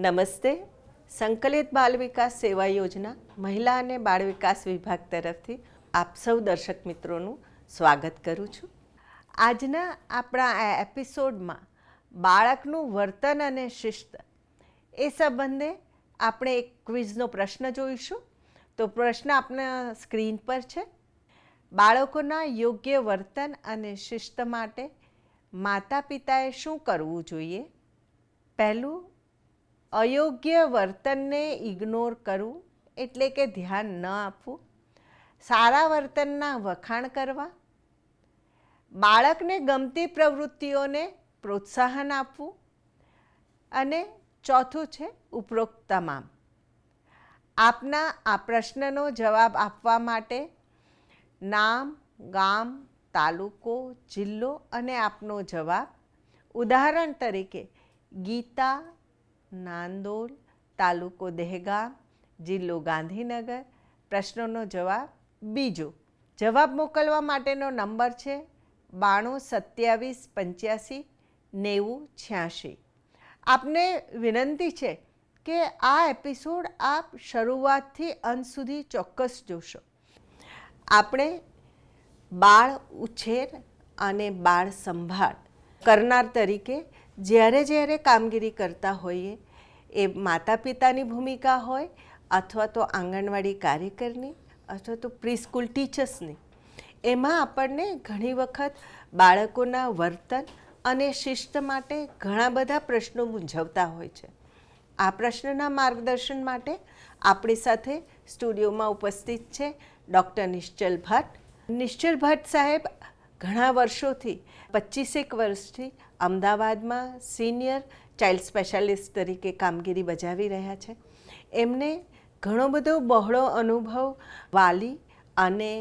નમસ્તે. સંકલિત બાલ વિકાસ સેવા યોજના મહિલા અને બાળ વિકાસ વિભાગ તરફથી આપ સૌ દર્શક મિત્રોનું સ્વાગત કરું છું. આજના આપણા આ એપિસોડમાં બાળકનું વર્તન અને શિસ્ત એ સંબંધે આપણે એક ક્વિઝનો પ્રશ્ન જોઈશું. તો પ્રશ્ન આપણા સ્ક્રીન પર છે. બાળકોના યોગ્ય વર્તન અને શિસ્ત માટે માતા પિતાએ શું કરવું જોઈએ? પહેલું અયોગ્ય વર્તનને ઇગ્નોર કરવું એટલે કે ધ્યાન ન આપવું, સારા વર્તનના વખાણ કરવા, બાળકને ગમતી પ્રવૃત્તિઓને પ્રોત્સાહન આપવું અને ચોથું છે ઉપરોક્ત તમામ આપના આ પ્રશ્નનો જવાબ આપવા માટે નામ, ગામ, તાલુકો, જિલ્લો અને આપનો જવાબ ઉદાહરણ તરીકે ગીતા નાંદોલ, તાલુકો દહેગામ, જિલ્લો ગાંધીનગર. પ્રશ્નોનો જવાબ બીજો. જવાબ મોકલવા માટેનો નંબર છે બાણું સત્યાવીસ પંચ્યાસી નેવું છ્યાસી. આપને વિનંતી છે કે આ એપિસોડ આપ શરૂઆતથી અંત સુધી ચોક્કસ જોશો. આપણે બાળ ઉછેર અને બાળ સંભાળ કરનાર તરીકે જ્યારે જ્યારે કામગીરી કરતા હોઈએ, એ માતા પિતાની ભૂમિકા હોય અથવા તો આંગણવાડી કાર્યકરની અથવા તો પ્રીસ્કૂલ ટીચર્સની. એમાં આપણને ઘણી વખત બાળકોના વર્તન અને શિસ્ત માટે ઘણા બધા પ્રશ્નો મૂંઝવતા હોય છે. આ પ્રશ્નના માર્ગદર્શન માટે આપણી સાથે સ્ટુડિયોમાં ઉપસ્થિત છે ડૉક્ટર નિશ્ચલ ભટ્ટ. નિશ્ચલ ભટ્ટ સાહેબ ઘણા વર્ષોથી પચીસેક વર્ષથી અમદાવાદમાં સિનિયર ચાઇલ્ડ સ્પેશિયાલિસ્ટ તરીકે કામગીરી બજાવી રહ્યા છે. એમને ઘણો બધો બહોળો અનુભવ, વાલી અને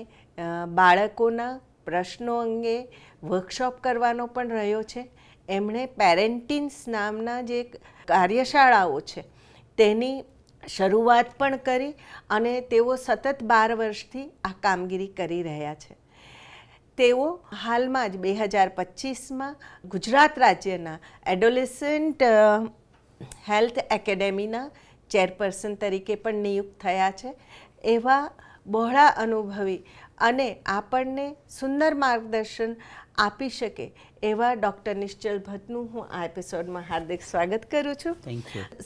બાળકોના પ્રશ્નો અંગે વર્કશોપ કરવાનો પણ રહ્યો છે. એમણે પેરેન્ટિન્સ નામના જે કાર્યશાળાઓ છે, તેની શરૂઆત પણ કરી અને તેઓ સતત બાર વર્ષથી આ કામગીરી કરી રહ્યા છે. તેઓ હાલમાં જ બે હજાર પચીસમાં ગુજરાત રાજ્યના એડોલેસન્ટ હેલ્થ એકેડેમીના ચેરપર્સન તરીકે પણ નિયુક્ત થયા છે. એવા બહોળા અનુભવી અને આપણને સુંદર માર્ગદર્શન આપી શકે એવા ડૉક્ટર નિશ્ચલ ભટ્ટનું હું આ એપિસોડમાં હાર્દિક સ્વાગત કરું છું.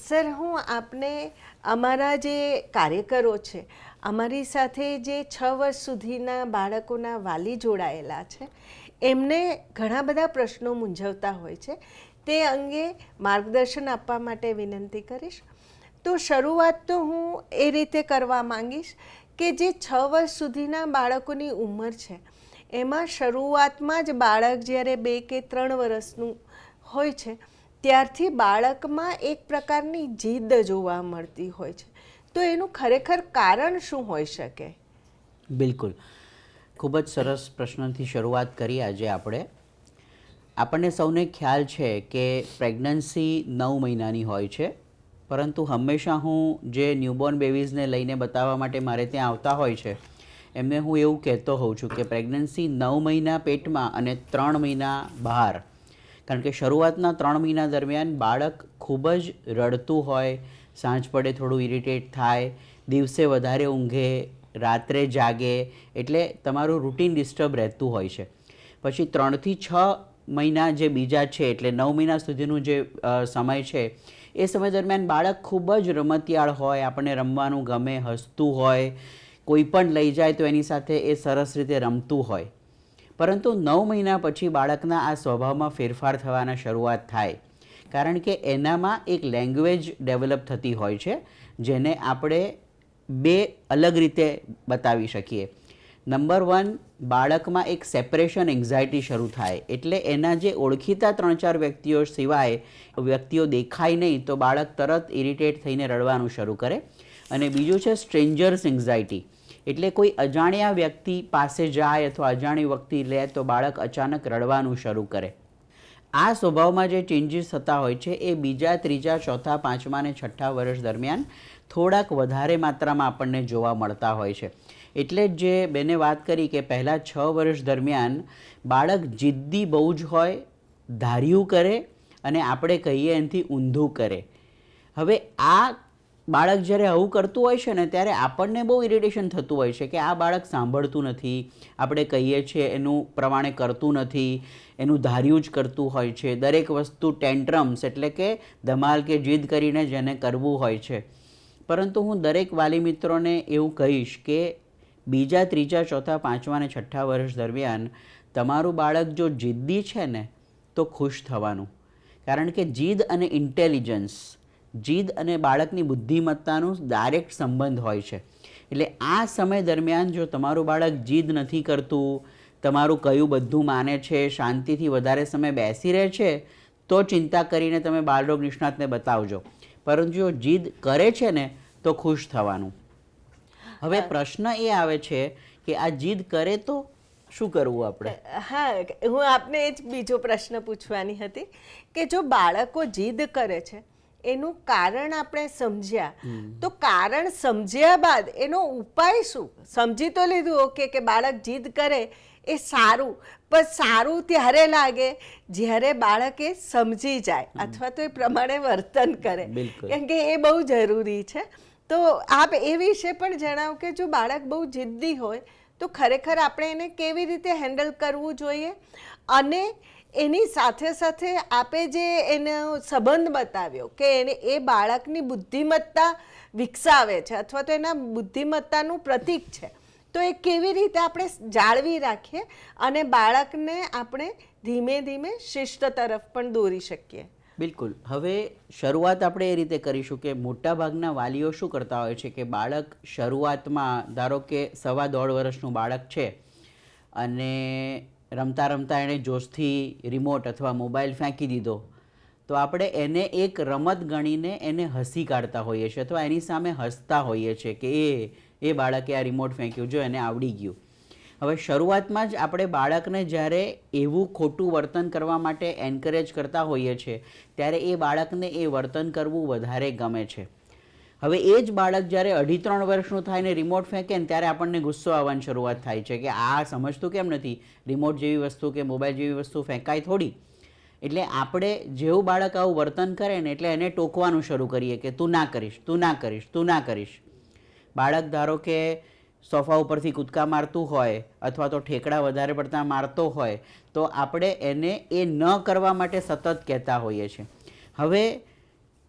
સર હું આપને અમારા જે કાર્યકરો છે અમારી સાથે જે છ વર્ષ સુધીના બાળકોના વાલી જોડાયેલા છે એમને ઘણા બધા પ્રશ્નો મૂંઝવતા હોય છે. તે અંગે માર્ગદર્શન આપવા માટે વિનંતી કરીશ. તો શરૂઆત તો હું એ રીતે કરવા માંગીશ કે જે છ વર્ષ સુધીના બાળકોની ઉંમર છે. એમાં શરૂઆતમાં જ બાળક જ્યારે બે કે ત્રણ વર્ષનું હોય છે, ત્યારથી બાળકમાં એક પ્રકારની જીદ જોવા મળતી હોય છે. તો એનું ખરેખર કારણ શું હોઈ શકે? બિલકુલ. ખૂબ જ સરસ પ્રશ્નથી શરૂઆત કરી આજે આપણે. આપણને સૌને ખ્યાલ છે કે પ્રેગ્નન્સી નવ મહિનાની હોય છે. પરંતુ હંમેશા હું જે ન્યૂબોર્ન બેબીઝને લઈને બતાવવા માટે મારે ત્યાં આવતા હોય છે, એમને હું એવું કહેતો હોઉં છું કે પ્રેગ્નન્સી નવ મહિના પેટમાં અને ત્રણ મહિના બહાર. કારણ કે શરૂઆતના ત્રણ મહિના દરમિયાન બાળક ખૂબ જ રડતું હોય, સાંજ પડે થોડું ઇરિટેટ થાય, દિવસે વધારે ઊંઘે, રાત્રે જાગે, એટલે તમારું રૂટીન ડિસ્ટર્બ રહેતું હોય છે. પછી ત્રણથી છ મહિના જે બીજા છે, એટલે નવ મહિના સુધીનું જે સમય છે એ સમય દરમિયાન બાળક ખૂબ જ રમતિયાળ હોય, આપણને રમવાનું ગમે, હસતું હોય, કોઈ પણ લઈ જાય તો એની સાથે એ સરસ રીતે રમતું હોય. પરંતુ નવ મહિના પછી બાળકના આ સ્વભાવમાં ફેરફાર થવાના શરૂઆત થાય. કારણ કે એનામાં એક લેંગ્વેજ ડેવલપ થતી હોય છે, જેને આપણે બે અલગ રીતે બતાવી શકીએ. નંબર વન, બાળકમાં એક સેપરેશન એન્ઝાયટી શરૂ થાય. એટલે એના જે ઓળખીતા ત્રણ ચાર વ્યક્તિઓ સિવાય વ્યક્તિઓ દેખાય નહીં, તો બાળક તરત ઇરિટેટ થઈને રડવાનું શરૂ કરે. અને બીજું છે સ્ટ્રેન્જર્સ એન્ઝાયટી એટલે કોઈ અજાણ્યા વ્યક્તિ પાસે જાય અથવા અજાણી વ્યક્તિ લે, તો બાળક અચાનક રડવાનું શરૂ કરે. આ સ્વભાવમાં જે ચેન્જીસ થતા હોય છે, એ બીજા, ત્રીજા, ચોથા, પાંચમા અને છઠ્ઠા વર્ષ દરમિયાન થોડાક વધારે માત્રામાં આપણને જોવા મળતા હોય છે. એટલે જ જે બેને વાત કરી કે પહેલાં છ વર્ષ દરમિયાન બાળક જિદ્દી બહુ જ હોય, ધાર્યું કરે અને આપણે કહીએ એનાથી ઊંધું કરે. હવે આ બાળક જ્યારે આવું કરતું હોય છે ને, ત્યારે આપણને બહુ ઇરિટેશન થતું હોય છે કે આ બાળક સાંભળતું નથી, આપણે કહીએ છીએ એનું પ્રમાણે કરતું નથી, એનું ધાર્યું જ કરતું હોય છે, દરેક વસ્તુ ટેન્ટ્રમ્સ એટલે કે ધમાલ કે જીદ કરીને જેને કરવું હોય છે. પરંતુ હું દરેક વાલી મિત્રોને એવું કહીશ કે બીજા, ત્રીજા, ચોથા, પાંચમા અને છઠ્ઠા વર્ષ દરમિયાન તમારું બાળક જો જિદ્દી છે ને, તો ખુશ થવાનું. કારણ કે જીદ અને ઇન્ટેલિજન્સ, જીદ અને બાળકની બુદ્ધિમત્તાનું ડાયરેક્ટ સંબંધ હોય છે. એટલે આ સમય દરમિયાન જો તમારું બાળક જીદ નથી કરતું, તમારું કયું બધું માને છે, શાંતિથી વધારે સમય બેસી રહે છે, તો ચિંતા કરીને તમે બાળરોગ નિષ્ણાતને બતાવજો. પરંતુ જો જીદ કરે છે ને, તો ખુશ થવાનું. હવે પ્રશ્ન એ આવે છે કે આ જીદ કરે તો શું કરવું આપણે? હા હું આપને એ જ બીજો પ્રશ્ન પૂછવાની હતી કે જો બાળકો જીદ કરે છે એનું કારણ આપણે સમજ્યા તો કારણ સમજ્યા બાદ એનો ઉપાય શું? સમજી તો લીધું ઓકે કે બાળક જીદ કરે એ સારું પણ સારું ત્યારે લાગે જ્યારે બાળક એ સમજી જાય અથવા તો એ પ્રમાણે વર્તન કરે. કેમ કે એ બહુ જરૂરી છે. તો આપ એ વિશે પણ જણાવો કે જો બાળક બહુ જિદ્દી હોય, તો ખરેખર આપણે એને કેવી રીતે હેન્ડલ કરવું જોઈએ? અને એની સાથે સાથે આપે જે એનો સંબંધ બતાવ્યો કે એને એ બાળકની બુદ્ધિમત્તા વિકસાવે છે અથવા તો એના બુદ્ધિમત્તાનું પ્રતીક છે, તો એ કેવી રીતે આપણે જાળવી રાખીએ અને બાળકને આપણે ધીમે ધીમે શિસ્ત તરફ પણ દોરી શકીએ? બિલકુલ. હવે શરૂઆત આપણે એ રીતે કરીશું કે મોટાભાગના વાલીઓ શું કરતા હોય છે કે બાળક શરૂઆતમાં, ધારો કે સવા દોઢ વર્ષનું બાળક છે અને રમતા રમતા એણે જોશથી રિમોટ અથવા મોબાઈલ ફેંકી દીધો, તો આપણે એને એક રમત ગણીને એને હસી કાઢતા હોઈએ છીએ અથવા એની સામે હસતા હોઈએ છીએ કે એ એ બાળકે આ રિમોટ ફેંક્યું, જો એને આવડી ગયું. હવે શરૂઆતમાં જ આપણે બાળકને જ્યારે એવું ખોટું વર્તન કરવા માટે એન્કરેજ કરતા હોઈએ છીએ, ત્યારે એ બાળકને એ વર્તન કરવું વધારે ગમે છે. હવે એ જ બાળક જ્યારે અઢી ત્રણ વર્ષનું થાય ને રિમોટ ફેંકે ને ત્યારે આપણને ગુસ્સો આવવાની શરૂઆત થાય છે કે આ સમજતું કેમ નથી? રિમોટ જેવી વસ્તુ કે મોબાઈલ જેવી વસ્તુ ફેંકાય થોડી. એટલે આપણે જેવું બાળક આવું વર્તન કરે ને એટલે એને ટોકવાનું શરૂ કરીએ કે તું ના કરીશ, તું ના કરીશ, તું ના કરીશ. બાળક ધારો કે સોફા ઉપરથી કૂદકા મારતું હોય અથવા તો ઠેકડા વધારે પડતા મારતો હોય, તો આપણે એને એ ન કરવા માટે સતત કહેતા હોઈએ છીએ. હવે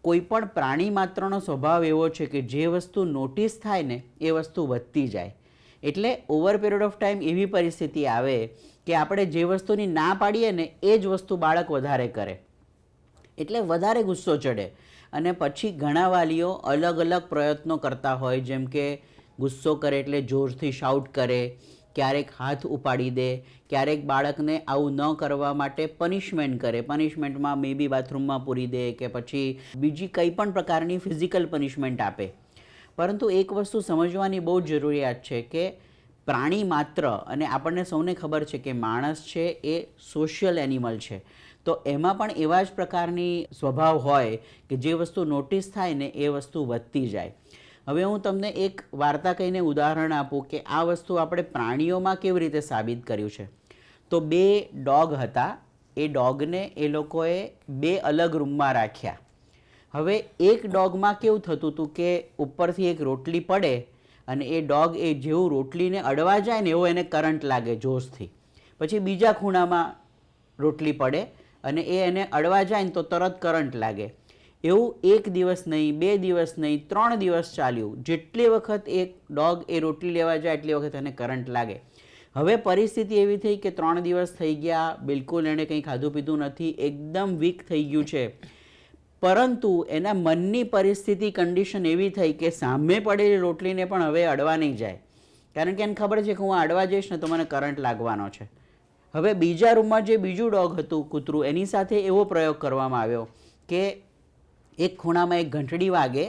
કોઈ પણ પ્રાણી માત્રનો સ્વભાવ એવો છે કે જે વસ્તુ નોટિસ થાય ને, એ વસ્તુ વધતી જાય. એટલે ઓવર પીરિયડ ઓફ ટાઈમ એવી પરિસ્થિતિ આવે કે આપણે જે વસ્તુની ના પાડીએ ને, એ જ વસ્તુ બાળક વધારે કરે. એટલે વધારે ગુસ્સો ચડે. અને પછી ઘણા વાલીઓ અલગ અલગ પ્રયત્નો કરતા હોય, જેમ કે ગુસ્સો કરે એટલે જોરથી શાઉટ કરે, ક્યારેક હાથ ઉપાડી દે, ક્યારેક બાળકને આવું ન કરવા માટે પનિશમેન્ટ કરે. પનિશમેન્ટમાં મે બી બાથરૂમમાં પૂરી દે કે પછી બીજી કંઈ પણ પ્રકારની ફિઝિકલ પનિશમેન્ટ આપે. પરંતુ એક વસ્તુ સમજવાની બહુ જરૂરિયાત છે કે પ્રાણી માત્ર અને આપણને સૌને ખબર છે કે માણસ છે એ સોશિયલ એનિમલ છે. તો એમાં પણ એવા જ પ્રકારની સ્વભાવ હોય કે જે વસ્તુ નોટિસ થાય ને એ વસ્તુ વધતી જાય. હવે હું તમને એક વાર્તા કહીને ઉદાહરણ આપું કે આ વસ્તુ આપણે પ્રાણીઓમાં કેવી રીતે સાબિત કર્યું છે. તો બે ડોગ હતા, એ ડોગને એ લોકોએ બે અલગ રૂમમાં રાખ્યા. હવે એક ડોગમાં કેવું થતું હતું કે ઉપરથી એક રોટલી પડે અને એ ડોગ એ જેવું રોટલીને અડવા જાય ને એવો એને કરંટ લાગે જોશથી. પછી બીજા ખૂણામાં રોટલી પડે અને એ એને અડવા જાય ને તો તરત કરંટ લાગે. એવું એક દિવસ નહીં, બે દિવસ નહીં, ત્રણ દિવસ ચાલ્યું. જેટલી વખત એક ડોગ એ રોટલી લેવા જાય, એટલી વખત એને કરંટ લાગે. હવે પરિસ્થિતિ એવી થઈ કે ત્રણ દિવસ થઈ ગયા, બિલકુલ એણે કંઈ ખાધું પીધું નથી, એકદમ વીક થઈ ગયું છે. પરંતુ એના મનની પરિસ્થિતિ કન્ડિશન એવી થઈ કે સામે પડેલી રોટલીને પણ હવે અડવા નહીં જાય. કારણ કે એને ખબર છે કે હું અડવા જઈશ ને તો મને કરંટ લાગવાનો છે. હવે બીજા રૂમમાં જે બીજું ડોગ હતું કૂતરું, એની સાથે એવો પ્રયોગ કરવામાં આવ્યો કે એક ખૂણામાં એક ઘંટડી વાગે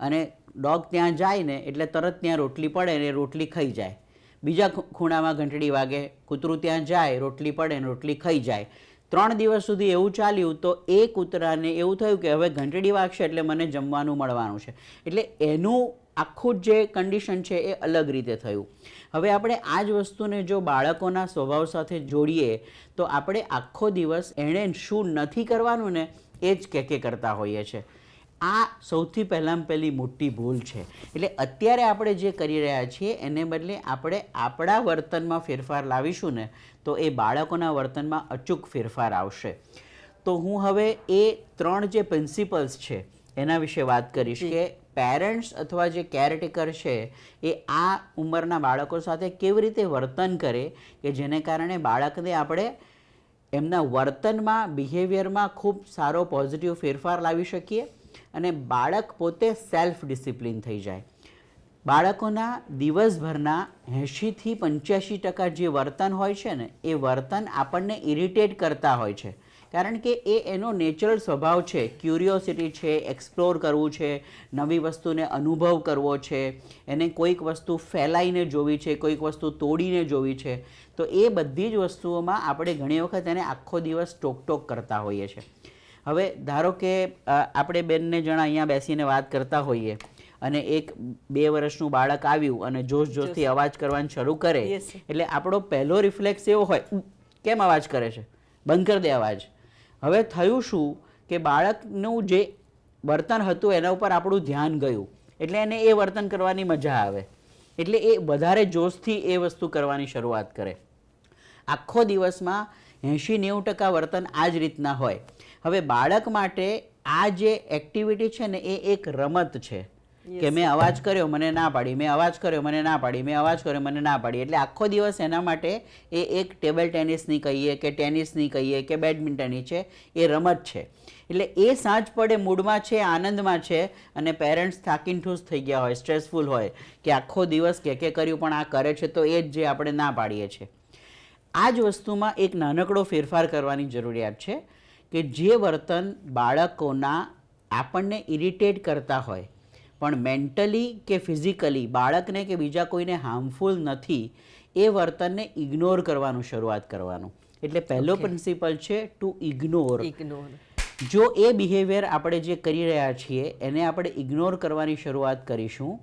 અને ડોગ ત્યાં જાય ને એટલે તરત ત્યાં રોટલી પડે ને રોટલી ખાઈ જાય. બીજા ખૂણામાં ઘંટડી વાગે, કૂતરું ત્યાં જાય, રોટલી પડે ને રોટલી ખાઈ જાય. ત્રણ દિવસ સુધી એવું ચાલ્યું તો એ કૂતરાને એવું થયું કે હવે ઘંટડી વાગશે એટલે મને જમવાનું મળવાનું છે. એટલે એનું આખું જ જે કન્ડિશન છે એ અલગ રીતે થયું. હવે આપણે આ જ વસ્તુને જો બાળકોના સ્વભાવ સાથે જોડીએ તો આપણે આખો દિવસ એણે શું નથી કરવાનું ને એ જ કે કે કરતા હોઈએ છીએ આ સૌથી પહેલાં પહેલી મોટી ભૂલ છે. એટલે અત્યારે આપણે જે કરી રહ્યા છીએ એને બદલે આપણે આપણા વર્તનમાં ફેરફાર લાવીશું ને તો એ બાળકોના વર્તનમાં અચૂક ફેરફાર આવશે. તો હું હવે એ ત્રણ જે પ્રિન્સિપલ્સ છે એના વિશે વાત કરીશ કે પેરેન્ટ્સ અથવા જે કેરટેકર છે, એ આ ઉંમરના બાળકો સાથે કેવી રીતે વર્તન કરે કે જેને કારણે બાળકને આપણે એમના વર્તનમાં બિહેવિયરમાં ખૂબ સારો પોઝિટિવ ફેરફાર લાવી શકીએ અને બાળક પોતે સેલ્ફ ડિસિપ્લિન થઈ જાય. બાળકોના દિવસભરના એંશીથી પંચ્યાસી ટકા જે વર્તન હોય છે ને, એ વર્તન આપણને ઇરિટેટ કરતા હોય છે. કારણ કે એ એનો નેચરલ સ્વભાવ છે. ક્યુરિયોસિટી છે એક્સપ્લોર કરવું છે નવી વસ્તુને અનુભવ કરવો છે એને કોઈક વસ્તુ ફેલાઈને જોવી છે કોઈક વસ્તુ તોડીને જોવી છે. તો એ બધી જ વસ્તુઓમાં આપણે ઘણી વખત એને આખો દિવસ ટોકટોક કરતા હોઈએ છીએ હવે ધારો કે આપણે બેનને જણા અહીંયા બેસીને વાત કરતા હોઈએ અને એક બે વર્ષનું બાળક આવ્યું અને જોશ. જોશથી અવાજ કરવાનું શરૂ કરે એટલે આપણો પહેલો રિફ્લેક્સ એવો હોય કેમ અવાજ કરે છે? બંધ કરી દે અવાજ. હવે થયું શું કે બાળકનું જે વર્તન હતું એના ઉપર આપણું ધ્યાન ગયું. એટલે એને એ વર્તન કરવાની મજા આવે. એટલે એ વધારે જોશથી એ વસ્તુ કરવાની શરૂઆત કરે. આખો દિવસમાં એંશી નેવું ટકા વર્તન આ જ રીતના હોય. હવે બાળક માટે આ જે એક્ટિવિટી છે ને એ એક રમત છે. કે મેં અવાજ કર્યો, મને ના પાડી. મેં અવાજ કર્યો, મને ના પાડી. મેં અવાજ કર્યો, મને ના પાડી. એટલે આખો દિવસ એના માટે એ એક ટેબલ ટેનિસની કહીએ કે ટેનિસની કહીએ કે બેડમિન્ટનની છે, એ રમત છે. એટલે એ સાંજ પડે મૂડમાં છે, આનંદમાં છે અને પેરેન્ટ્સ થાકીન ઠૂસ થઈ ગયા હોય, સ્ટ્રેસફુલ હોય કે આખો દિવસ કે કે કર્યું પણ આ કરે છે તો એ જ જે આપણે ના પાડીએ છીએ. આ જ વસ્તુમાં એક નાનકડો ફેરફાર કરવાની જરૂરિયાત છે કે જે વર્તન બાળકોના આપણને ઇરિટેટ કરતા હોય પણ મેન્ટલી કે ફિઝિકલી બાળકને કે બીજા કોઈને હાર્મફુલ નથી એ વર્તનને ઇગ્નોર કરવાનું શરૂઆત કરવાનું. એટલે પહેલો પ્રિન્સિપલ છે ટુ ઇગ્નોર ઇગ્નોર જો એ બિહેવિયર આપણે જે કરી રહ્યા છીએ એને આપણે ઇગ્નોર કરવાની શરૂઆત કરીશું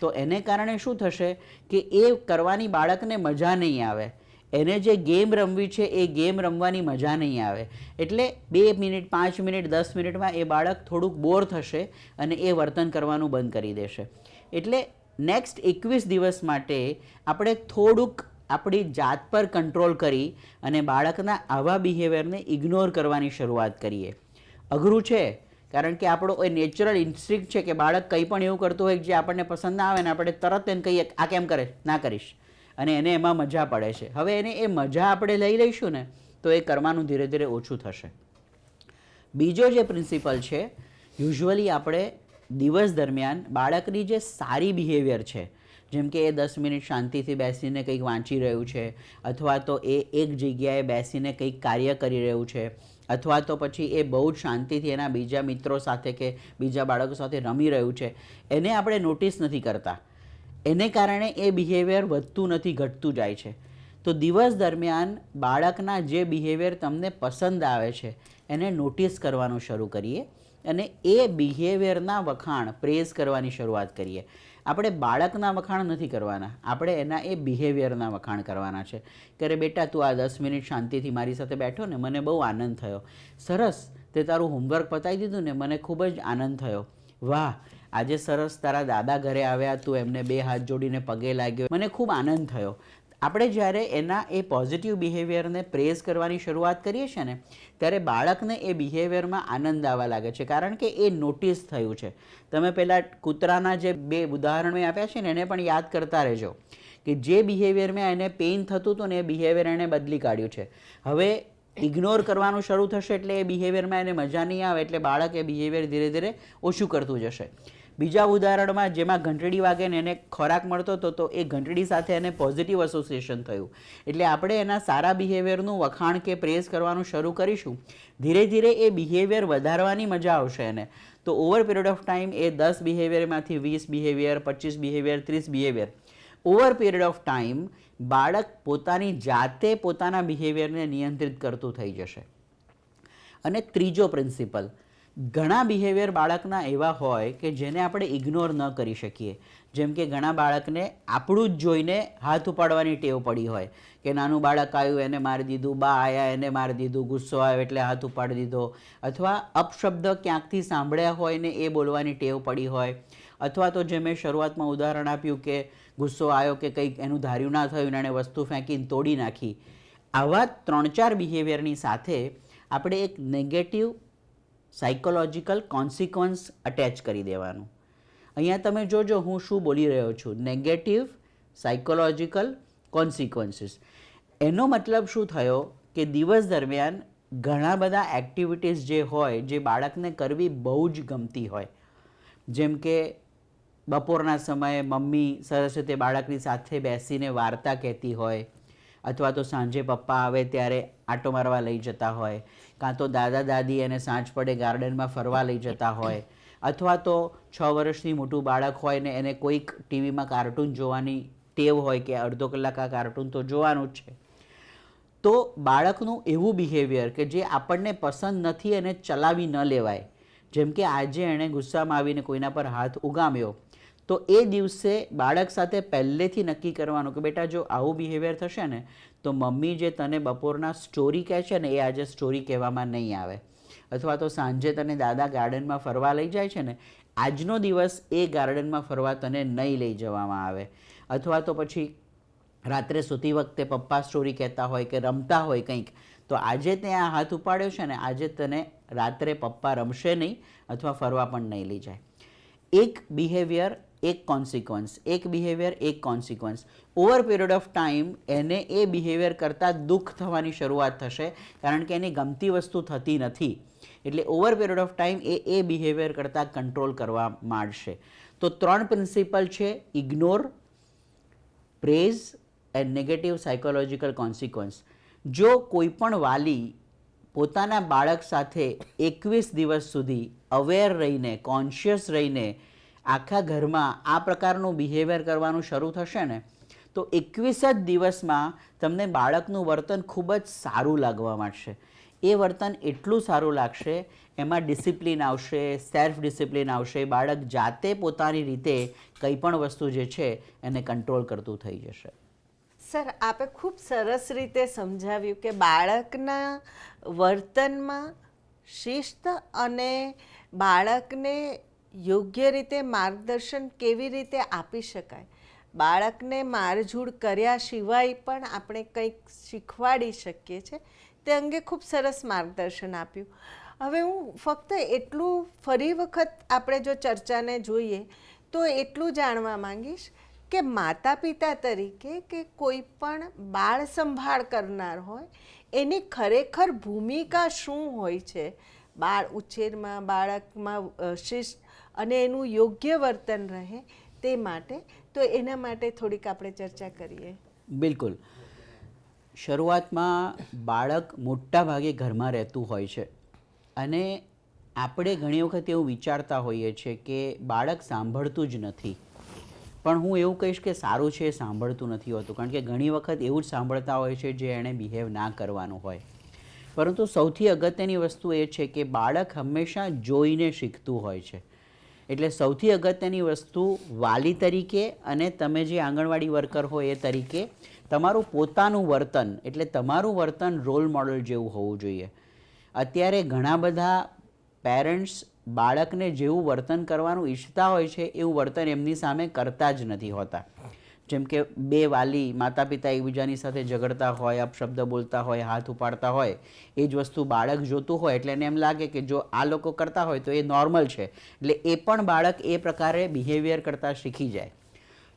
તો એને કારણે શું થશે કે એ કરવાની બાળકને મજા નહીં આવે. એને જે ગેમ રમવી છે, એ ગેમ રમવાની મજા નહીં આવે. એટલે બે મિનિટ, પાંચ મિનિટ, દસ મિનિટમાં એ બાળક થોડુંક બોર થશે અને એ વર્તન કરવાનું બંધ કરી દેશે. એટલે નેક્સ્ટ એકવીસ દિવસ માટે આપણે થોડુંક આપણી જાત પર કંટ્રોલ કરી અને બાળકના આવા બિહેવિયરને ઇગ્નોર કરવાની શરૂઆત કરીએ. અઘરું છે, કારણ કે આપણો એ નેચરલ ઇન્સ્ટ્રિક્ટ છે કે બાળક કંઈ પણ એવું કરતું હોય જે આપણને પસંદ ના આવે ને આપણે તરત એને કહીએ આ કેમ કરે? ના કરીશ. અને એને એમાં મજા પડે છે. હવે એને એ મજા આપણે લઈ લઈશું ને, તો એ કરવાનું ધીરે ધીરે ઓછું થશે. બીજો જે પ્રિન્સિપલ છે યુઝ્યુઅલી આપણે દિવસ દરમિયાન બાળકની જે સારી બિહેવિયર છે, જેમ કે એ દસ મિનિટ શાંતિથી બેસીને કંઈક વાંચી રહ્યું છે, અથવા તો એ એક જગ્યાએ બેસીને કંઈક કાર્ય કરી રહ્યું છે, અથવા તો પછી એ બહુ જ શાંતિથી એના બીજા મિત્રો સાથે કે બીજા બાળકો સાથે રમી રહ્યું છે, એને આપણે નોટિસ નથી કરતા. એને કારણે એ બિહેવિયર વધતું નથી, ઘટતું જાય છે. તો દિવસ દરમિયાન બાળકના જે બિહેવિયર તમને પસંદ આવે છે, એને નોટિસ કરવાનું શરૂ કરીએ અને એ બિહેવિયરના વખાણ પ્રેઝ કરવાની શરૂઆત કરીએ. આપણે બાળકના વખાણ નથી કરવાના, આપણે એના એ બિહેવિયરના વખાણ કરવાના છે. કે અરે બેટા તું આ દસ મિનિટ શાંતિથી મારી સાથે બેઠો ને મને બહુ આનંદ થયો. સરસ, તે તારું હોમવર્ક પતાવી દીધું ને મને ખૂબ જ આનંદ થયો. વાહ આજે સરસ તારા દાદા ઘરે આવ્યા, તું એમને બે હાથ જોડીને પગે લાગ્યો. મને ખૂબ આનંદ થયો. આપણે જ્યારે એના એ પોઝિટિવ બિહેવિયરને પ્રેઝ કરવાની શરૂઆત કરીએ છીએ ને, ત્યારે બાળકને એ બિહેવિયરમાં આનંદ આવવા લાગે છે. કારણ કે એ નોટિસ થયું છે. તમે પહેલાં કૂતરાના જે બે ઉદાહરણ મેં આપ્યા છે ને, એને પણ યાદ કરતા રહેજો કે જે બિહેવિયરમાં એને પેઇન થતું હતું ને, એ બિહેવિયર એણે બદલી કાઢ્યું છે. હવે ઇગ્નોર કરવાનું શરૂ થશે એટલે એ બિહેવિયરમાં એને મજા નહીં આવે, એટલે બાળક એ બિહેવિયર ધીરે ધીરે ઓછું કરતું જશે. બીજા ઉદાહરણમાં જેમાં ઘંટડી વાગે ને એને ખોરાક મળતો હતો, તો એ ઘંટડી સાથે એને પોઝિટિવ એસોસિએશન થયું. એટલે આપણે એના સારા બિહેવિયરનું વખાણ કે પ્રેઝ કરવાનું શરૂ કરીશું. ધીરે ધીરે એ બિહેવિયર વધારવાની મજા આવશે એને. તો ઓવર પીરિયડ ઓફ ટાઈમ એ દસ બિહેવિયરમાંથી વીસ બિહેવિયર પચીસ બિહેવિયર ત્રીસ behaviour over period of time બાળક પોતાની જાતે પોતાના બિહેવિયરને નિયંત્રિત કરતું થઈ જશે. અને ત્રીજો પ્રિન્સિપલ ઘણા બિહેવિયર બાળકના એવા હોય કે જેને આપણે ઇગ્નોર ન કરી શકીએ. જેમ કે ઘણા બાળકને આપણું જ જોઈને હાથ ઉપાડવાની ટેવ પડી હોય કે નાનું બાળક આવ્યું એને મારી દીધું, બા આયા એને મારી દીધું, ગુસ્સો આવ્યો એટલે હાથ ઉપાડી દીધો. અથવા અપશબ્દ ક્યાંકથી સાંભળ્યા હોય ને એ બોલવાની ટેવ પડી હોય. અથવા તો જે મેં શરૂઆતમાં ઉદાહરણ આપ્યું કે ગુસ્સો આવ્યો કે કંઈક એનું ધાર્યું ના થયું એણે વસ્તુ ફેંકીને તોડી નાખી. આવા ત્રણ ચાર બિહેવિયરની સાથે આપણે એક નેગેટિવ સાયકોલોજીકલ કોન્સિક્વન્સ અટેચ કરી દેવાનું. અહીંયા તમે જોજો, હું શું બોલી રહ્યો છું? નેગેટિવ સાયકોલોજીકલ કોન્સિક્વન્સીસ એનો મતલબ શું થયો કે દિવસ દરમિયાન ઘણા બધા એક્ટિવિટીઝ જે હોય, જે બાળકને કરવી બહુ જ ગમતી હોય. જેમ કે બપોરના સમયે મમ્મી સરસ રીતે બાળકની સાથે બેસીને વાર્તા કહેતી હોય અથવા તો સાંજે પપ્પા આવે ત્યારે આટો મારવા લઈ જતા હોય, કાં તો દાદા દાદી એને સાંજ પડે ગાર્ડનમાં ફરવા લઈ જતા હોય, અથવા તો છ વર્ષથી મોટું બાળક હોય ને એને કોઈક ટીવીમાં કાર્ટૂન જોવાની ટેવ હોય કે અડધો કલાક આ કાર્ટૂન તો જોવાનું જ છે. તો બાળકનું એવું બિહેવિયર કે જે આપણને પસંદ નથી અને ચલાવી ન લેવાય, જેમ કે આજે એણે ગુસ્સામાં આવીને કોઈના પર હાથ ઉગામ્યો તો એ દિવસે બાળક સાથે પહેલેથી નક્કી કરવાનું કે બેટા જો આવું બિહેવિયર થશે ને, તો મમ્મી જે તને બપોરના સ્ટોરી કહે છે ને, એ આજે સ્ટોરી કહેવામાં નહીં આવે. અથવા તો સાંજે તને દાદા ગાર્ડનમાં ફરવા લઈ જાય છે ને, આજનો દિવસ એ ગાર્ડનમાં ફરવા તને નહીં લઈ જવામાં આવે. અથવા તો પછી રાત્રે સૂતી વખતે પપ્પા સ્ટોરી કહેતા હોય કે રમતા હોય કંઈક, તો આજે તે આ હાથ ઉપાડ્યો છે ને, આજે તને રાત્રે પપ્પા રમશે નહીં અથવા ફરવા પણ નહીં લઈ જાય. એક બિહેવિયર એક કોન્સિક્વન્સ એક બિહેવિયર એક consequence over period of time એને એ બિહેવિયર કરતાં દુઃખ થવાની શરૂઆત થશે, કારણ કે એની ગમતી વસ્તુ થતી નથી. એટલે ઓવર પીરિયડ ઓફ ટાઈમ એ એ બિહેવિયર કરતાં કંટ્રોલ કરવા માંડશે. તો ત્રણ પ્રિન્સિપલ છે ignore praise and negative psychological consequence જો કોઈ પણ વાલી પોતાના બાળક સાથે એકવીસ દિવસ સુધી અવેર રહીને કોન્શિયસ રહીને આખા ઘરમાં આ પ્રકારનું બિહેવિયર કરવાનું શરૂ થશે ને, તો એકવીસ જ દિવસમાં તમને બાળકનું વર્તન ખૂબ જ સારું લાગવા માંડશે. એ વર્તન એટલું સારું લાગશે, એમાં ડિસિપ્લિન આવશે સેલ્ફ ડિસિપ્લિન આવશે, બાળક જાતે પોતાની રીતે કંઈ પણ વસ્તુ જે છે એને કંટ્રોલ કરતું થઈ જશે. સર, આપે ખૂબ સરસ રીતે સમજાવ્યું કે બાળકના વર્તનમાં શિસ્ત અને બાળકને યોગ્ય રીતે માર્ગદર્શન કેવી રીતે આપી શકાય? બાળકને મારઝૂડ કર્યા સિવાય પણ આપણે કંઈક શીખવાડી શકીએ છીએ. તે અંગે ખૂબ સરસ માર્ગદર્શન આપ્યું. હવે હું ફક્ત એટલું ફરી વખત આપણે જો ચર્ચાને જોઈએ, તો એટલું જાણવા માંગીશ કે માતા પિતા તરીકે કે કોઈ પણ બાળ સંભાળ કરનાર હોય, એની ખરેખર ભૂમિકા શું હોય છે? બાળ ઉછેરમાં, બાળકમાં શિસ્ત અને એનું યોગ્ય વર્તન રહે તે માટે, તો એના માટે થોડીક આપણે ચર્ચા કરીએ. બિલકુલ. શરૂઆતમાં બાળક મોટા ભાગે ઘરમાં રહેતું હોય છે અને આપણે ઘણી વખત એવું વિચારતા હોઈએ છીએ કે બાળક સાંભળતું જ નથી. પણ હું એવું કહીશ કે સારું છે એ સાંભળતું નથી હોતું, કારણ કે ઘણી વખત એવું જ સાંભળતા હોય છે જે એણે બિહેવ ના કરવાનું હોય. પરંતુ સૌથી અગત્યની વસ્તુ એ છે કે બાળક હંમેશા જોઈને શીખતું હોય છે. એટલે સૌથી અગત્યની વસ્તુ વાલી તરીકે અને તમે જે આંગણવાડી વર્કર હોય એ તરીકે, તમારું પોતાનું વર્તન, એટલે તમારું વર્તન રોલ મોડલ જેવું હોવું જોઈએ. અત્યારે ઘણા બધા પેરેન્ટ્સ બાળકને જેવું વર્તન કરવાનું ઈચ્છતા હોય છે, એવું વર્તન એમની સામે કરતા જ નથી હોતા. જેમ કે બે વાલી માતા પિતા એકબીજાની સાથે ઝઘડતા હોય, અપશબ્દ બોલતા હોય, હાથ ઉપાડતા હોય, એ જ વસ્તુ બાળક જોતું હોય, એટલે એને એમ લાગે કે જો આ લોકો કરતા હોય તો એ નોર્મલ છે. એટલે એ પણ બાળક એ પ્રકારે બિહેવિયર કરતાં શીખી જાય.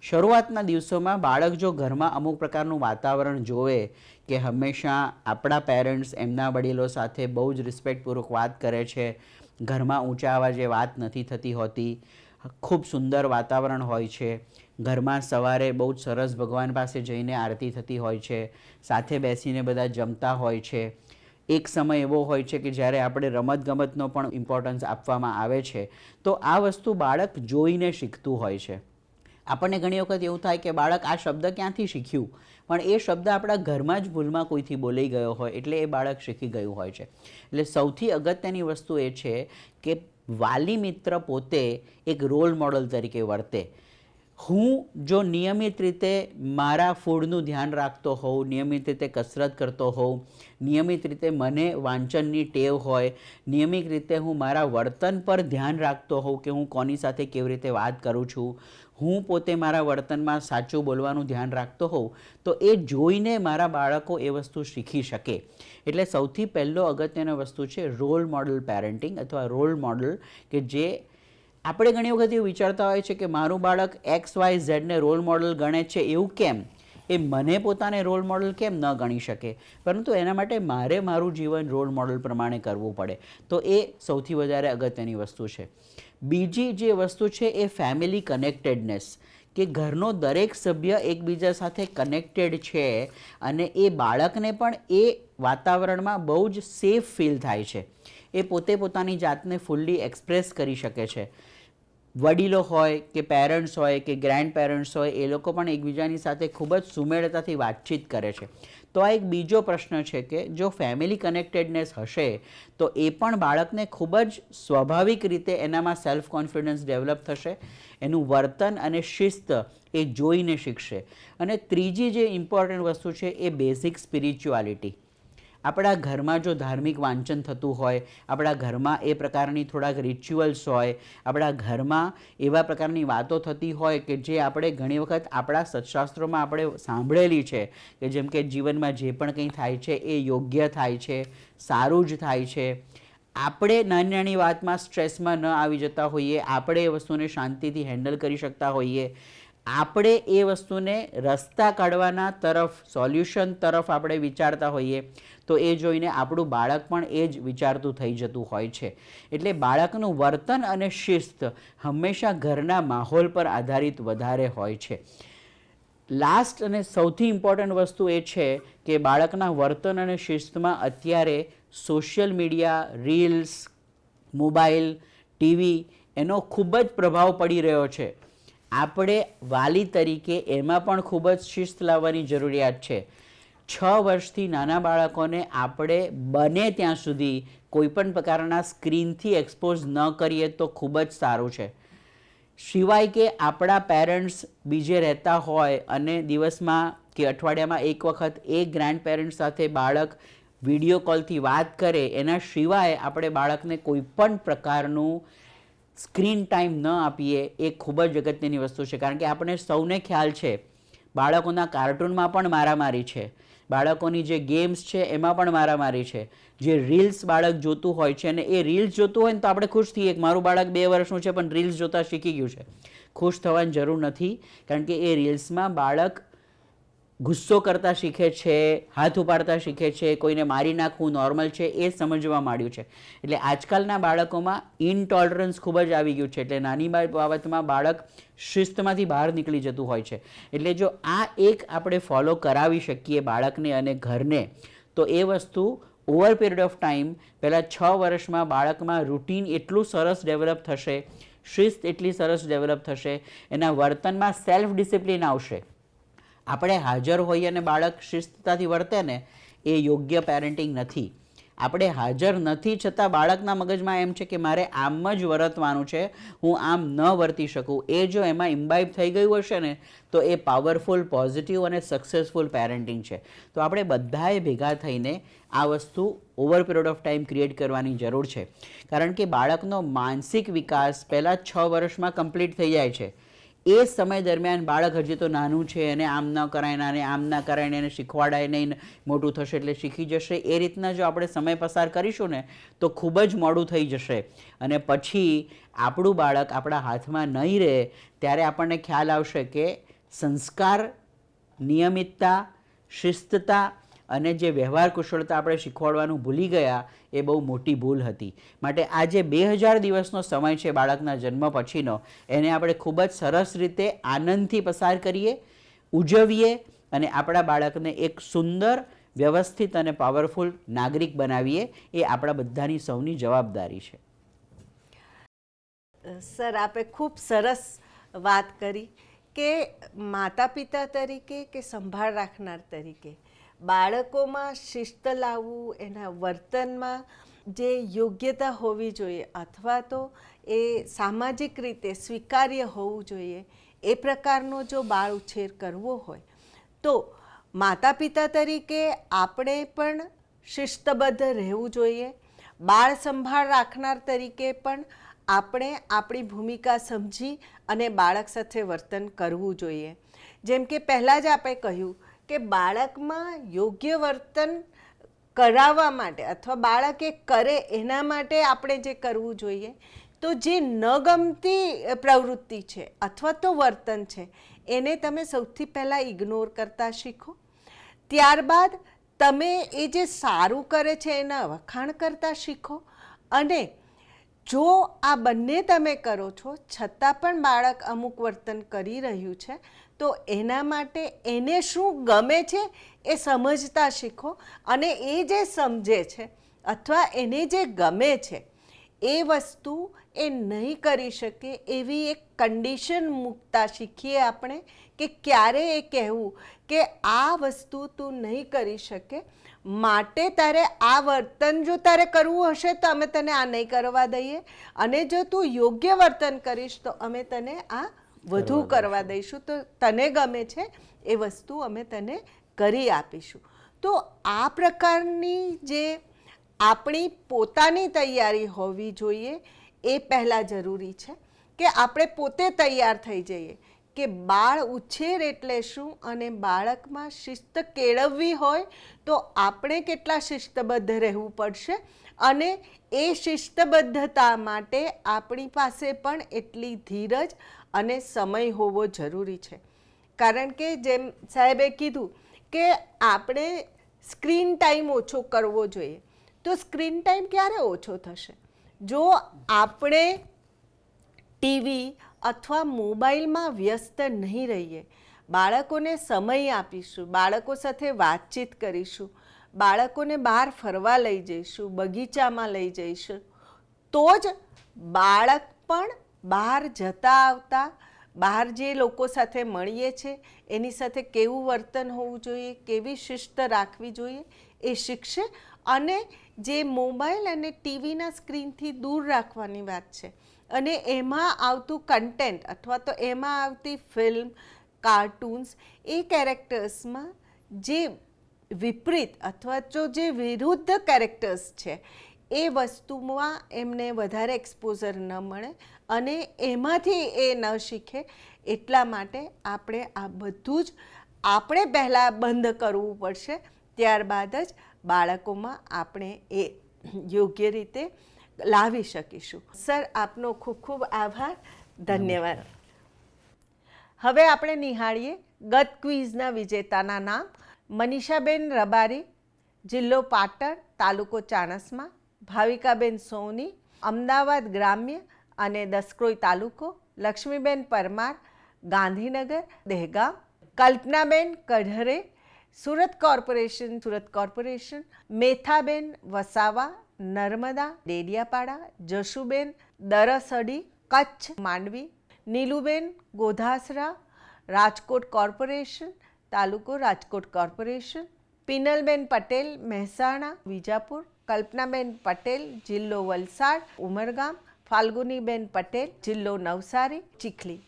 શરૂઆતના દિવસોમાં બાળક જો ઘરમાં અમુક પ્રકારનું વાતાવરણ જોવે કે હંમેશા આપણા પેરેન્ટ્સ એમના વડીલો સાથે બહુ જ રિસ્પેક્ટપૂર્વક વાત કરે છે, ઘરમાં ઊંચા અવાજે વાત નથી થતી હોતી, ખૂબ સુંદર વાતાવરણ હોય છે ઘરમાં સવારે બહુ જ સરસ ભગવાન પાસે જઈને આરતી થતી હોય છે, સાથે બેસીને બધા જમતા હોય છે. એક સમય એવો હોય છે કે જ્યારે આપણે રમતગમતનો પણ ઇમ્પોર્ટન્સ આપવામાં આવે છે, તો આ વસ્તુ બાળક જોઈને શીખતું હોય છે. આપણને ઘણી વખત એવું થાય કે બાળક આ શબ્દ ક્યાંથી શીખ્યું? પણ એ શબ્દ આપણા ઘરમાં જ ભૂલમાં કોઈથી બોલાઈ ગયો હોય એટલે એ બાળક શીખી ગયું હોય છે. એટલે સૌથી અગત્યની વસ્તુ એ છે કે વાલી મિત્ર પોતે એક રોલ મોડલ તરીકે વર્તે. હું જો નિયમિત રીતે મારા ફૂડનું ધ્યાન રાખતો હોઉં, નિયમિત રીતે કસરત કરતો હોઉં, નિયમિત રીતે મને વાંચનની ટેવ હોય, નિયમિત રીતે હું મારા વર્તન પર ધ્યાન રાખતો હોઉં કે હું કોની સાથે કેવી રીતે વાત કરું છું, હું પોતે મારા વર્તનમાં સાચું બોલવાનું ધ્યાન રાખતો હોઉં, તો એ જોઈને મારા બાળકો એ વસ્તુ શીખી શકે. એટલે સૌથી પહેલો અગત્યનો વસ્તુ છે રોલ મોડલ પેરેન્ટિંગ અથવા રોલ મોડલ કે જે આપણે ઘણી વખત એવું વિચારતા હોય છે કે મારું બાળક એક્સ વાય ઝેડને રોલ મોડલ ગણે છે એવું કેમ? એ મને પોતાને રોલ મોડલ કેમ ન ગણી શકે? પરંતુ એના માટે મારે મારું જીવન રોલ મોડલ પ્રમાણે કરવું પડે. તો એ સૌથી વધારે અગત્યની વસ્તુ છે. બીજી જે વસ્તુ છે એ ફેમિલી કનેક્ટેડનેસ કે ઘરનો દરેક સભ્ય એકબીજા સાથે કનેક્ટેડ છે અને એ બાળકને પણ એ વાતાવરણમાં બહુ જ સેફ ફીલ થાય છે. એ પોતે પોતાની જાતને ફૂલ્લી એક્સપ્રેસ કરી શકે છે. વડીલો હોય કે પેરેન્ટ્સ હોય કે ગ્રેન્ડ પેરેન્ટ્સ હોય, એ લોકો પણ એકબીજાની સાથે ખૂબ જ સુમેળતાથી વાતચીત કરે છે. તો આ એક બીજો પ્રશ્ન છે કે જો ફેમિલી કનેક્ટેડનેસ હશે, તો એ પણ બાળકને ખૂબ જ સ્વાભાવિક રીતે એનામાં સેલ્ફ કોન્ફિડન્સ ડેવલપ થશે, એનું વર્તન અને શિસ્ત એ જોઈને શીખશે. અને ત્રીજી જે ઇમ્પોર્ટન્ટ વસ્તુ છે એ બેઝિક સ્પિરિચ્યુઆલિટી આપણા ઘરમાં જો ધાર્મિક વાંચન થતું હોય, આપણા ઘરમાં એ પ્રકારની થોડાક રિચ્યુઅલ્સ હોય, આપણા ઘરમાં એવા પ્રકારની વાતો થતી હોય કે જે આપણે ઘણી વખત આપણા સત્શાસ્ત્રોમાં આપણે સાંભળેલી છે કે જેમ કે જીવનમાં જે પણ કંઈ થાય છે એ યોગ્ય થાય છે, સારું જ થાય છે. આપણે નાની નાની વાતમાં સ્ટ્રેસમાં ન આવી જતા હોઈએ, આપણે એ વસ્તુને શાંતિથી હેન્ડલ કરી શકતા હોઈએ આપણે એ વસ્તુને રસ્તા કાઢવાના તરફ સોલ્યુશન તરફ આપણે વિચારતા હોઈએ, તો એ જોઈને આપણું બાળક પણ એ જ વિચારતું થઈ જતું હોય છે. એટલે બાળકનું વર્તન અને શિસ્ત હંમેશા ઘરના માહોલ પર આધારિત વધારે હોય છે. લાસ્ટ અને સૌથી ઇમ્પોર્ટન્ટ વસ્તુ એ છે કે બાળકના વર્તન અને શિસ્તમાં અત્યારે social media reels mobile TV એનો ખૂબ જ પ્રભાવ પડી રહ્યો છે. આપણે વાલી તરીકે એમાં પણ ખૂબ જ શિસ્ત લાવવાની જરૂરિયાત છે. છ વર્ષથી નાના બાળકોને આપણે બને ત્યાં સુધી કોઈપણ પ્રકારના સ્ક્રીનથી એક્સપોઝ ન કરીએ તો ખૂબ જ સારું છે. સિવાય કે આપણા પેરેન્ટ્સ બીજે રહેતા હોય અને દિવસમાં કે અઠવાડિયામાં એક વખત એ ગ્રાન્ડ પેરેન્ટ્સ સાથે બાળક વીડિયો કોલથી વાત કરે, એના સિવાય આપણે બાળકને કોઈપણ પ્રકારનું સ્ક્રીન ટાઈમ ન આપીએ એ ખૂબ જ અગત્યની વસ્તુ છે. કારણ કે આપણે સૌને ખ્યાલ છે, બાળકોના કાર્ટૂનમાં પણ મારામારી છે. બાળકોની જે ગેમ્સ છે એમાં પણ મારામારી છે. જે રીલ્સ બાળક જોતું હોય છે અને એ રીલ્સ જોતું હોય ને તો આપણે ખુશ થઈએ કે મારું બાળક બે વર્ષનું છે પણ રીલ્સ જોતા શીખી ગયું છે. ખુશ થવાની જરૂર નથી. કારણ કે એ રીલ્સમાં બાળક ગુસ્સો કરતા શીખે છે, હાથ ઉપાડતા શીખે છે, કોઈને મારી નાખવું નોર્મલ છે, એ સમજવા માંડ્યું છે. એટલે આજકાલના બાળકોમાં ઇનટોલરન્સ ખૂબ જ આવી ગયું છે. એટલે નાની બાબતમાં બાળક શિસ્તમાંથી બહાર નીકળી જતું હોય છે. એટલે જો આ એક આપણે ફોલો કરાવી શકીએ બાળકને અને ઘરને, તો એ વસ્તુ ઓવર પીરિયડ ઓફ ટાઈમ પહેલાં છ વર્ષમાં બાળકમાં રૂટીન એટલું સરસ ડેવલપ થશે, શિસ્ત એટલી સરસ ડેવલપ થશે, એના વર્તનમાં સેલ્ફ ડિસિપ્લિન આવશે. આપણે હાજર હોઈએ અને બાળક શિસ્તતાથી વર્તે ને, એ યોગ્ય પેરેન્ટિંગ નથી. આપણે હાજર નથી છતાં બાળકના મગજમાં એમ છે કે મારે આમ જ વર્તવાનું છે, હું આમ ન વર્તી શકું. એ જો એમાં ઇમ્બાઇબ થઈ ગયું હશે ને, તો એ પાવરફુલ પોઝિટિવ અને સક્સેસફુલ પેરેન્ટિંગ છે. તો આપણે બધાએ ભેગા થઈને આ વસ્તુ over period of time create કરવાની જરૂર છે. કારણ કે બાળકનો માનસિક વિકાસ પહેલાં છ વર્ષમાં કમ્પ્લીટ થઈ જાય છે. એ સમય દરમિયાન બાળક હજી તો નાનું છે અને આમ ન કરાય, ને આમ ના કરાય એને શીખવાડાય નહીં, મોટું થશે એટલે શીખી જશે. એ રીતના જો આપણે સમય પસાર કરીશું ને, તો ખૂબ જ મોડું થઈ જશે. અને પછી આપણું બાળક આપણા હાથમાં નહીં રહે, ત્યારે આપણને ખ્યાલ આવશે કે સંસ્કાર, નિયમિતતા, શિસ્તતા અને જે વ્યવહાર કુશળતા આપણે શીખવાડવાનું ભૂલી ગયા, એ બહુ મોટી ભૂલ હતી. માટે આ જે બે હજાર દિવસનો સમય છે બાળકના જન્મ પછીનો, એને આપણે ખૂબ જ સરસ રીતે આનંદથી પસાર કરીએ, ઉજવીએ અને આપણા બાળકને એક સુંદર, વ્યવસ્થિત અને પાવરફુલ નાગરિક બનાવીએ, એ આપણા બધાની સૌની જવાબદારી છે. સર, આપે ખૂબ સરસ વાત કરી કે માતા પિતા તરીકે કે સંભાળ રાખનાર તરીકે. બાળકોમાં શિસ્ત લાવવું, એના વર્તનમાં જે યોગ્યતા હોવી જોઈએ અથવા તો એ સામાજિક રીતે સ્વીકાર્ય હોવું જોઈએ, એ પ્રકારનો જો બાળ ઉછેર કરવો હોય, તો માતા પિતા તરીકે આપણે પણ શિસ્તબદ્ધ રહેવું જોઈએ. બાળ સંભાળ રાખનાર તરીકે પણ આપણે આપણી ભૂમિકા સમજી અને બાળક સાથે વર્તન કરવું જોઈએ. જેમ કે પહેલાં જ આપણે કહ્યું કે બાળકમાં યોગ્ય વર્તન કરાવવા માટે અથવા બાળક કરે એના માટે આપણે જે કરવું જોઈએ, તો જે ન ગમતી પ્રવૃત્તિ છે અથવા તો વર્તન છે, એને તમે સૌથી પહેલાં ઇગ્નોર કરતા શીખો. ત્યારબાદ તમે એ જે સારું કરે છે એના વખાણ કરતા શીખો અને જો આ બંને તમે કરો છો, છતાં પણ બાળક અમુક વર્તન કરી રહ્યું છે, તો એના માટે એને શું ગમે છે એ સમજતા શીખો અને એ જે સમજે છે અથવા એને જે ગમે છે, એ વસ્તુ એ નહીં કરી શકે એવી એક કન્ડિશન મૂકતા શીખીએ આપણે કે ક્યારે એ કહેવું કે આ વસ્તુ તું નહીં કરી શકે માટે તારે આ વર્તન જો તારે કરવું હશે તો અમે તને આ નહીં કરવા દઈએ. અને જો તું યોગ્ય વર્તન કરીશ તો અમે તને આ વધુ કરવા દઈશું. તો તને ગમે છે એ વસ્તુ અમે તને કરી આપીશું. તો આ પ્રકારની જે આપણી પોતાની તૈયારી હોવી જોઈએ એ પહેલાં જરૂરી છે કે આપણે પોતે તૈયાર થઈ જઈએ. કે બાળ ઉછેર એટલે શું અને બાળકમાં શિસ્ત કેળવવી હોય તો આપણે કેટલા શિસ્તબદ્ધ રહેવું પડશે અને એ શિસ્તબદ્ધતા માટે આપણી પાસે પણ એટલી ધીરજ અને સમય હોવો જરૂરી છે. કારણ કે જેમ સાહેબે કીધું કે આપણે સ્ક્રીન ટાઈમ ઓછો કરવો જોઈએ, તો સ્ક્રીન ટાઈમ ક્યારે ઓછો થશે? જો આપણે ટીવી અથવા મોબાઈલમાં વ્યસ્ત નહીં રહીએ. બાળકોને સમય આપીશું, બાળકો સાથે વાતચીત કરીશું, બાળકોને બહાર ફરવા લઈ જઈશું, બગીચામાં લઈ જઈશું. તો જ બાળક પણ બહાર જતા આવતા, બહાર જે લોકો સાથે મળીએ છે, એની સાથે કેવું વર્તન હોવું જોઈએ, કેવી શિસ્ત રાખવી જોઈએ, એ શીખશે. અને જે મોબાઈલ અને ટીવીના સ્ક્રીનથી દૂર રાખવાની વાત છે અને એમાં આવતું કન્ટેન્ટ અથવા તો એમાં આવતી ફિલ્મ કાર્ટૂન્સ એ કેરેક્ટર્સમાં જે વિપરીત અથવા તો જે વિરુદ્ધ કેરેક્ટર્સ છે, એ વસ્તુમાં એમને વધારે એક્સપોઝર ન મળે અને એમાંથી એ ન શીખે. એટલા માટે આપણે આ બધું જ આપણે પહેલાં બંધ કરવું પડશે. ત્યારબાદ જ બાળકોમાં આપણે એ યોગ્ય રીતે લાવી શકીશું. સર આપનો ખૂબ ખૂબ આભાર. ધન્યવાદ. હવે આપણે નિહાળીએ ગત ક્વિઝના વિજેતાના નામ. મનીષાબેન રબારી જિલ્લો પાટણ તાલુકો ચાણસમાં ભાવિકાબેન સોની અમદાવાદ ગ્રામ્ય અને Daskroi taluka Laxmiben Parmar Gandhinagar Dahegam Kalpanaben Kadhare Surat corporation Surat corporation Methaben Vasava Narmada, Dediapada, Jashuben, Darsadi, Kutch, Mandvi, Niluben, Godhasara, Rajkot corporation, taluka Rajkot corporation, Pinalben Patel, Mahesana, Vijapur, Kalpanaben Patel, જિલ્લો વલસાડ, ઉમરગામ, ફાલ્ગુનીબેન પટેલ, જિલ્લો નવસારી, ચીખલી.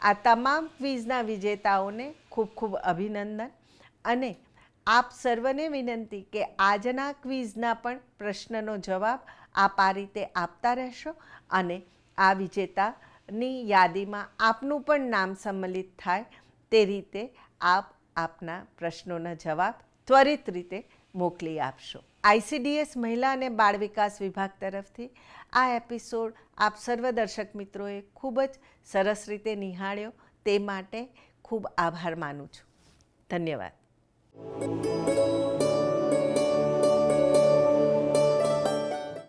આ તમામ ક્વિઝના વિજેતાઓને ખૂબ ખૂબ અભિનંદન અને આપ સર્વને વિનંતી કે આજના ક્વિઝના પણ પ્રશ્નનો જવાબ આપ આ રીતે આપતા રહેશો અને આ વિજેતાની યાદીમાં આપનું પણ નામ સંમલિત થાય તે રીતે આપ આપના પ્રશ્નોના જવાબ ત્વરિત રીતે મોકલી આપશો. આઈસીડીએસ મહિલા અને બાળ વિકાસ વિભાગ તરફથી આ એપિસોડ આપ સર્વ દર્શક મિત્રોએ ખૂબ જ સરસ રીતે નિહાળ્યો. તે માટે ખૂબ આભાર માનું છું. ધન્યવાદ. Música